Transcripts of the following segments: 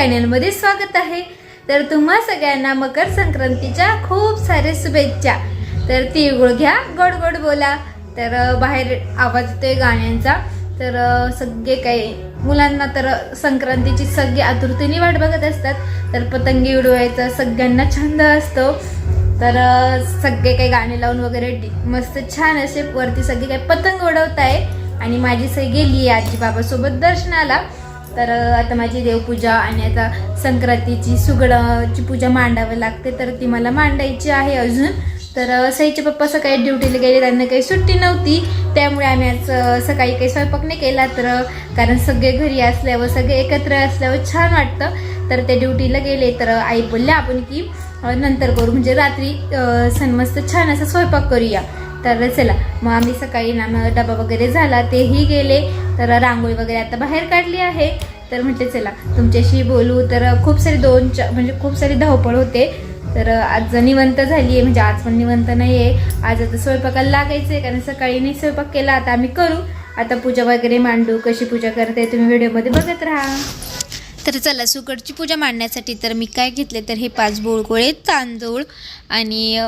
चॅनलमध्ये स्वागत आहे. तर तुम्हा सगळ्यांना मकर संक्रांतीच्या खूप सारे शुभेच्छा. तर तिळगुळ घ्या गोड गोड बोला. तर बाहेर आवाज येतोय गाण्यांचा. तर सगळे काही मुलांना तर संक्रांतीची सगळी आतुरतेने वाट बघत असतात. तर पतंगी उडवायचा सगळ्यांना छंद असतो. तर सगळे काही गाणे लावून वगैरे मस्त छान असे वरती सगळे काही पतंग उडवत आहे आणि माझी सई गेली आहे आजी बाबासोबत दर्शनाला. तर आता माझी देवपूजा आणि आता संक्रांतीची सुगडाची पूजा मांडावी लागते तर ती मला मांडायची आहे अजून. तर सईचे पप्पा सकाळी ड्युटीला गेले त्यांना काही सुट्टी नव्हती. त्यामुळे आम्ही आज सकाळी काही स्वयंपाक नाही केला तर कारण सगळे घरी असल्यावर सगळे एकत्र असल्यावर छान वाटतं. तर ते ड्युटीला गेले तर आई बोलल्या आपण की नंतर करू म्हणजे रात्री अ, सण मस्त छान असा स्वयंपाक करूया. तर चला मग आम्ही सकाळी ना मग डबा वगैरे झाला तेही गेले. तर रांगोळी वगैरे आता बाहेर काढली आहे. तर म्हटले चला तुमच्याशी बोलू. तर खूप सारी दोन चार म्हणजे खूप सारी धावपळ होते. तर आज निवंत झाली आहे म्हणजे आज पण निवंत नाही आहे आज आता स्वयंपाकाला लागायचं आहे कारण सकाळी नाही स्वयंपाक केला आता आम्ही करू. आता पूजा वगैरे मांडू कशी पूजा करते तुम्ही व्हिडिओमध्ये बघत राहा. तर चला सुकटची पूजा मांडण्यासाठी तर मी काय घेतले तर हे पाच बोळगोळे तांदूळ आणि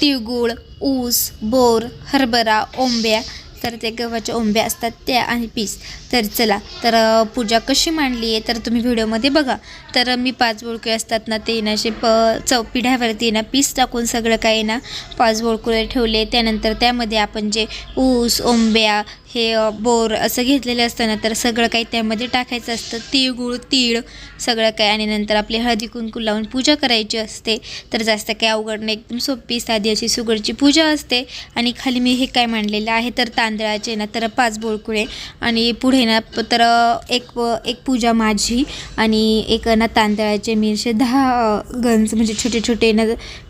तिळगुळ ऊस बोर हरभरा ओंब्या तर ते गव्हाच्या ओंब्या असतात त्या आणि पीस. तर चला तर पूजा कशी मांडली आहे तर तुम्ही व्हिडिओमध्ये बघा. तर मी पाच बोळके असतात ना ते ना असे प चौ पिढ्यावरती ना पीस टाकून सगळं काही ना पाच बोळकुळे ठेवले. त्यानंतर त्यामध्ये आपण जे ऊस ओंब्या हे बोर असं घेतलेलं असतं ना तर सगळं काही त्यामध्ये टाकायचं असतं. तिळगुळ तीळ सगळं काही. आणि नंतर आपली हळदी कुंकू लावून पूजा करायची असते. तर जास्त काही अवघड नाही. एकदम सोपी साधी अशी सुगडची पूजा असते. आणि खाली मी हे काय मांडलेलं आहे तर तांदळाचे ना तर पाच बोळकुळे. आणि पुढे ना तर एक एक पूजा माझी. आणि एक ना तांदळाचे मी असे दहा गंज म्हणजे छोटे छोटे ना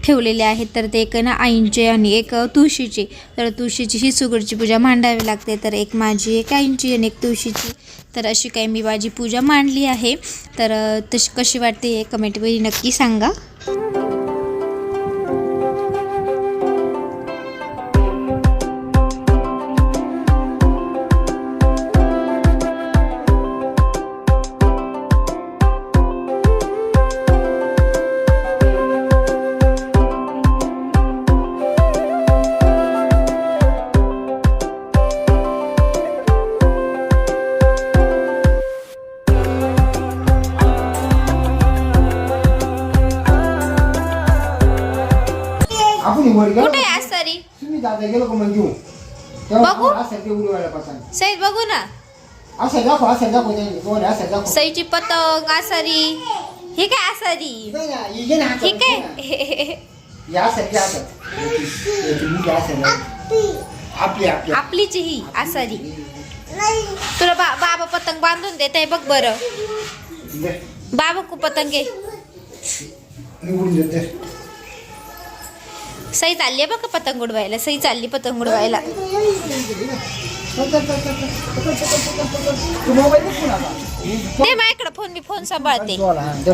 ठेवलेले आहेत. तर ते एक ना आईंचे आणि एक तुळशीचे. तर तुळशीची ही सुगडची पूजा मांडावी लागते. तर तर एक माझी एक आईंची आणि एक तुळशीची. तर अशी काही मी माझी पूजा मांडली आहे. तर तशी कशी वाटते हे कमेंटमध्ये नक्की सांगा. आपण वर गेलो कुठे आहे सारी तुम्ही दादा गेलो का मग घेऊन? तेव्हा बघू. असं ते सई बघू ना. असं दाखव असं दाखव त्यांनी. कोण असं दाखव. सईची पतंग आसारी. हे काय आसारी? नाही ना, ही घे ना हातात, हे घे काय ना. या असं घे असं. याची- याची मुलगी असं नाही. आपली आपली. आपलीच ही आसारी. तुला बा बाबा पतंग बांधून देत आहे बघ बरं. दे. बाबा को पतंग आहे. निवडून. सई चालली आहे बघा पतंग उडवायला. सई चालली पतंग उडवायला. तू माझ्याकडे फोन मी फोन सांभाळते.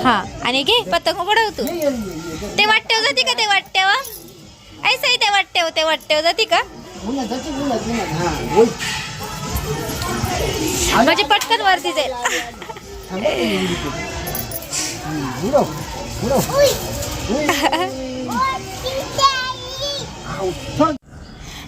हा, आणि घे पतंग उडव तू. वाट्याव जाते का ते वाट्याव ऐ सई ते वाट्याव ते वाट्याव जाते का. हा. म्हणजे पटकन वरती जाईल. थांबा ना, एवढी केली.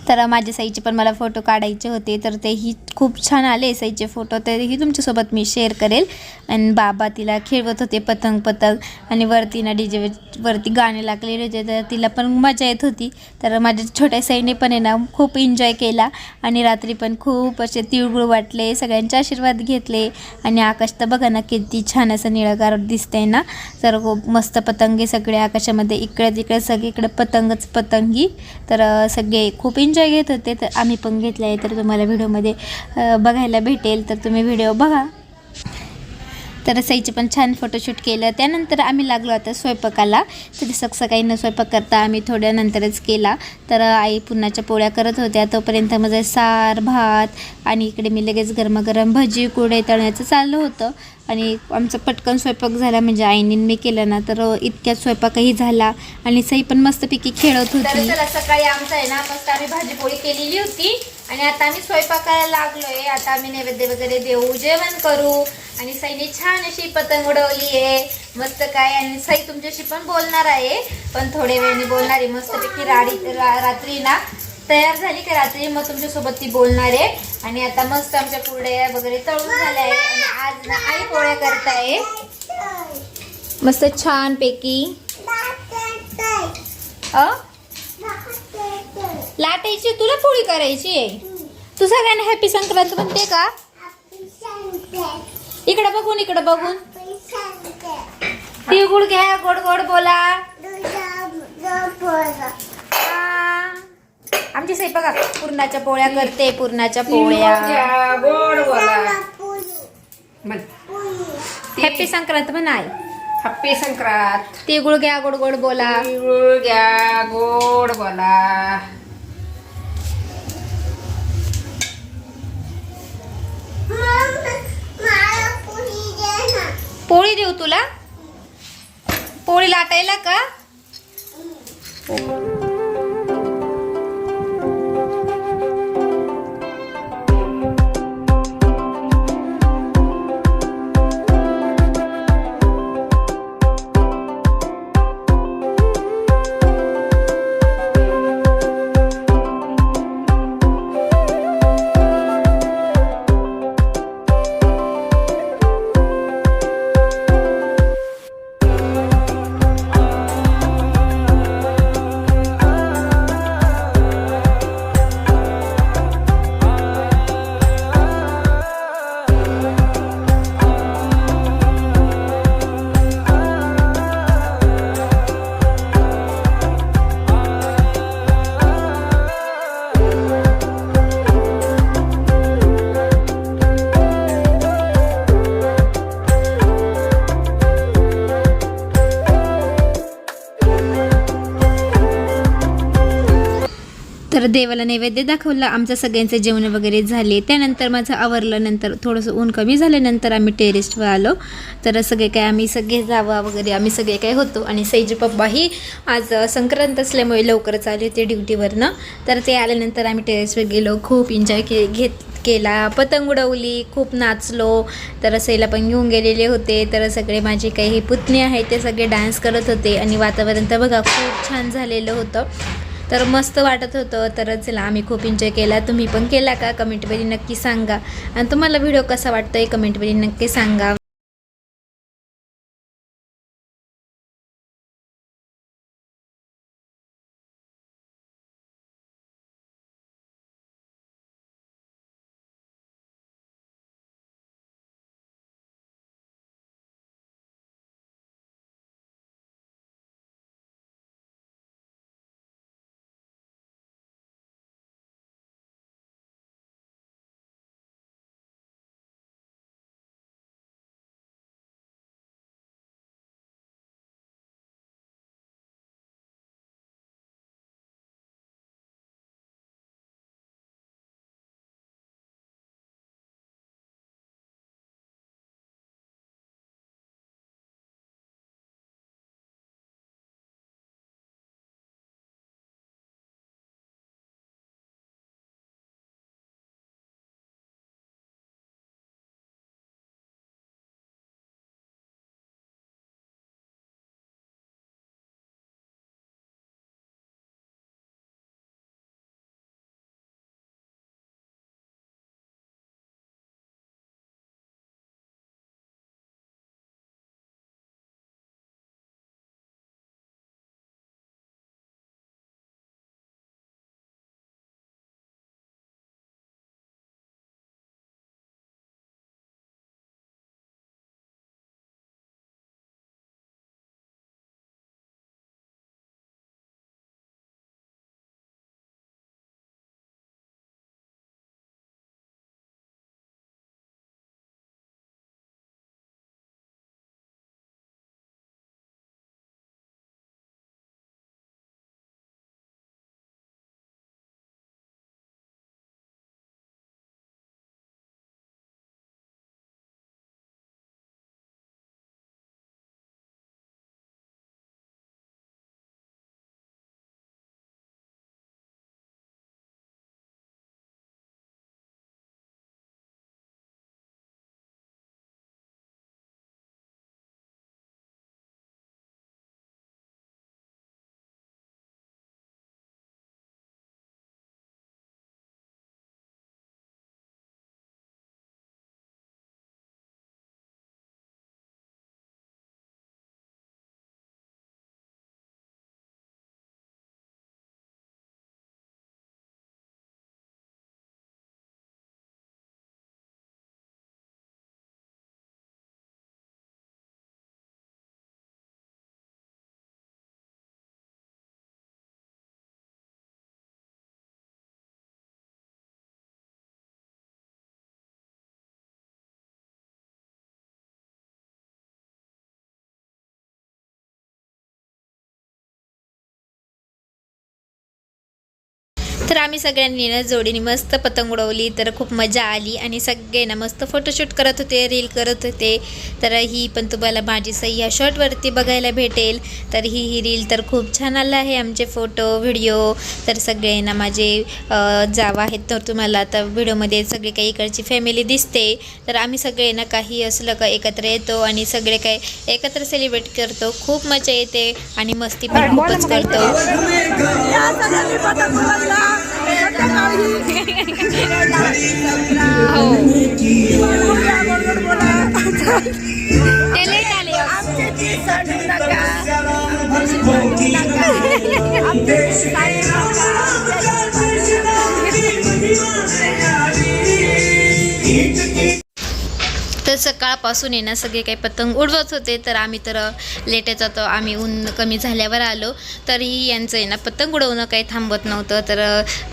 तर माझ्या साईचे पण मला फोटो काढायचे होते तर तेही खूप छान आले साईचे फोटो. तरीही तुमच्यासोबत मी शेअर करेल. आणि बाबा तिला खेळवत होते पतंग पतंग. आणि वरती ना डी जे वरती गाणे लागलेले होते तर तिला पण मजा येत होती. तर माझ्या छोट्या साईने पण आहे ना खूप एन्जॉय केला. आणि रात्री पण खूप असे तिळगुळ वाटले सगळ्यांचे आशीर्वाद घेतले. आणि आकाश तर बघा ना किती छान असं निळगार दिसतंय ना. तर खूप मस्त पतंगे सगळे आकाशामध्ये. इकडे तिकडे सगळीकडे पतंगच पतंगी. तर सगळे खूप एन्जॉय घेत होते तर आम्ही पण घेतलं आहे तर तुम्हाला व्हिडिओमध्ये बघायला भेटेल तर तुम्ही व्हिडिओ बघा. तर सईचे पण छान फोटोशूट केलं. त्यानंतर आम्ही लागलो आता स्वयंपाकाला. तर सक न स्वयंपाक करता आम्ही थोड्या नंतरच केला. तर आई पुन्हाच्या पोळ्या करत होत्या. तोपर्यंत माझं सार भात आणि इकडे मी लगेच गरमागरम भजी कुडे तळण्याचं चाललं होतं. आणि आमचा पटकन स्वयंपाक झाला. म्हणजे आईने मी केलं ना तर इतक्यात स्वयंपाकही झाला. आणि सई पण मस्तपैकी खेळत होती. सकाळी आमचं आहे ना मस्त आम्ही भाजी पोळी केलेली होती. आणि आता आम्ही स्वयंपाकाला लागलोय. आता आम्ही नैवेद्य वगैरे देऊ जेवण करू. आणि सईने छान अशी पतंग उडवली आहे. मस्त काय आणि सई तुमच्याशी पण बोलणार आहे. पण थोड्या वेळाने बोलणार आहे. मस्तपैकी राडी रा- रात्री ना तयार झाली का रात्री? मग तुमच्यासोबत ती बोलणार आहे. आणि आता मस्त आमच्या कुरड्या वगैरे तळून झाल्या आहे आणि आज ना आई पोळ्या करताय. मस्त छान पैकी. अ? लाटायची तुला पोळी करायची आहे. तू सगळ्यांना हॅपी संक्रांत म्हणते का? इकडे बघून इकडे बघून. तिळगुळ घ्या गोड गोड बोला. आमची साई बघा पुरणाच्या पोळ्या करते पुरणाच्या पोळ्या. गोड बोला. हॅपी संक्रांत म्हणाय हप्पी संक्रांत. तिळगुळ घ्या गोड गोड बोला. तिळगुळ घ्या गोड बोला. पोळी देऊ तुला? पोळी लाटायला का? देवाला नैवेद्य दाखवला आमचं सगळ्यांचं जेवण वगैरे झाले. त्यानंतर माझं आवरलं नंतर थोडंसं ऊन कमी झाल्यानंतर आम्ही टेरेसवर आलो. तर सगळे काय आम्ही सगळे जावा वगैरे आम्ही सगळे काय होतो आणि सैजी पप्पाही आज संक्रांत असल्यामुळे लवकरच आले होते ड्युटीवरनं तर ते आल्यानंतर आम्ही टेरेसवर गेलो खूप एन्जॉय के घेत केला. पतंग उडवली खूप नाचलो. तर सैला पण घेऊन गेलेले होते. तर सगळे माझे काही पुतणे आहेत ते सगळे डान्स करत होते. आणि वातावरण तर बघा खूप छान झालेलं होतं. तर मस्त वाटत होतं. तर चला आम्ही खूप एन्जॉय केला. तुम्ही पण केला का? कमेंटमध्ये नक्की सांगा. आणि तुम्हाला व्हिडिओ कसा वाटतो आहे कमेंटमध्ये नक्की सांगा. आम्ही सगळ्यांनी ना जोडीने मस्त पतंग उडवली तर खूप मजा आली आणि सगळे ना मस्त फोटोशूट करत होते रील करत होते. तर ही पण तुम्हाला माझी सई या शॉर्टवरती बघायला भेटेल. तर ही ही रील तर खूप छान आलं आहे आमचे फोटो व्हिडिओ तर सगळे ना माझे जाव आहेत तर तुम्हाला आता व्हिडिओमध्ये सगळे काही इकडची फॅमिली दिसते. तर आम्ही सगळे ना काही असलं का एकत्र येतो आणि सगळे काही एकत्र सेलिब्रेट करतो. खूप मजा येते आणि मस्ती पण खूपच करतो. Late आले. तर सकाळपासून आहे ना सगळे काही पतंग उडवत होते. तर आम्ही तर लेटच जातो आम्ही ऊन कमी झाल्यावर आलो. तरीही यांचं आहे ना पतंग उडवणं काही थांबत नव्हतं. तर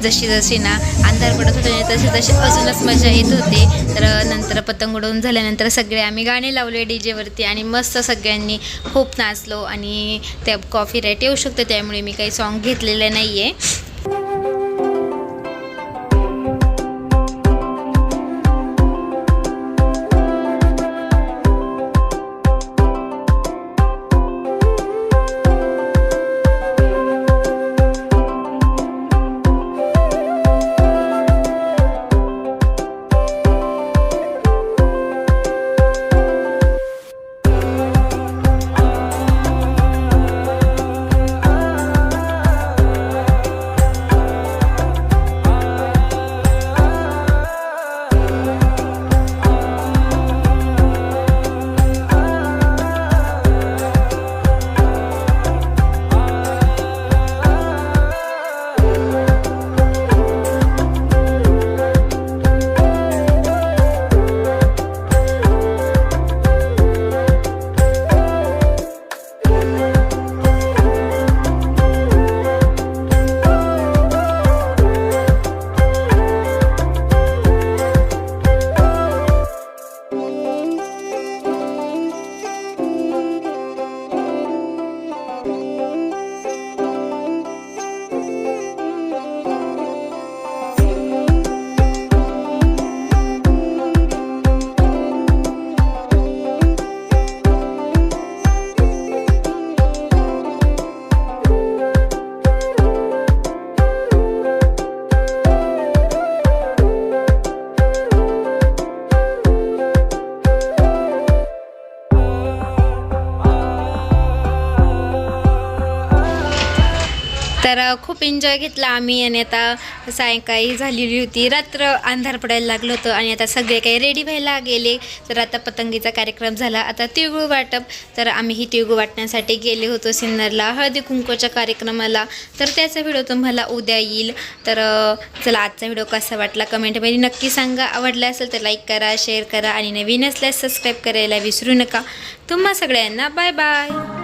जशी जशी ना अंधार पडत होते तशी तशी अजूनच मजा येत होते. तर नंतर पतंग उडवून झाल्यानंतर सगळे आम्ही गाणे लावले डी जेवरती आणि मस्त सगळ्यांनी खूप नाचलो आणि त्या कॉफी राईट येऊ शकते. त्यामुळे मी काही सॉन्ग घेतलेलं नाही आहे तर खूप एन्जॉय घेतला आम्ही आणि आता सायंकाळी झालेली होती. रात्र अंधार पडायला लागलं होतं आणि आता सगळे काही रेडी व्हायला गेले. तर आता पतंगीचा कार्यक्रम झाला. आता तिळगुळ वाटप. तर आम्ही ही तिळगुळ वाटण्यासाठी गेले होतो सिन्नरला. हळदी कुंकूच्या कार्यक्रमाला. तर त्याचा व्हिडिओ तुम्हाला उद्या येईल. तर चला आजचा व्हिडिओ कसा वाटला कमेंटमध्ये नक्की सांगा. आवडला असेल तर लाईक करा शेअर करा आणि नवीन असल्यास सबस्क्राईब करायला विसरू नका. तुम्हा सगळ्यांना बाय बाय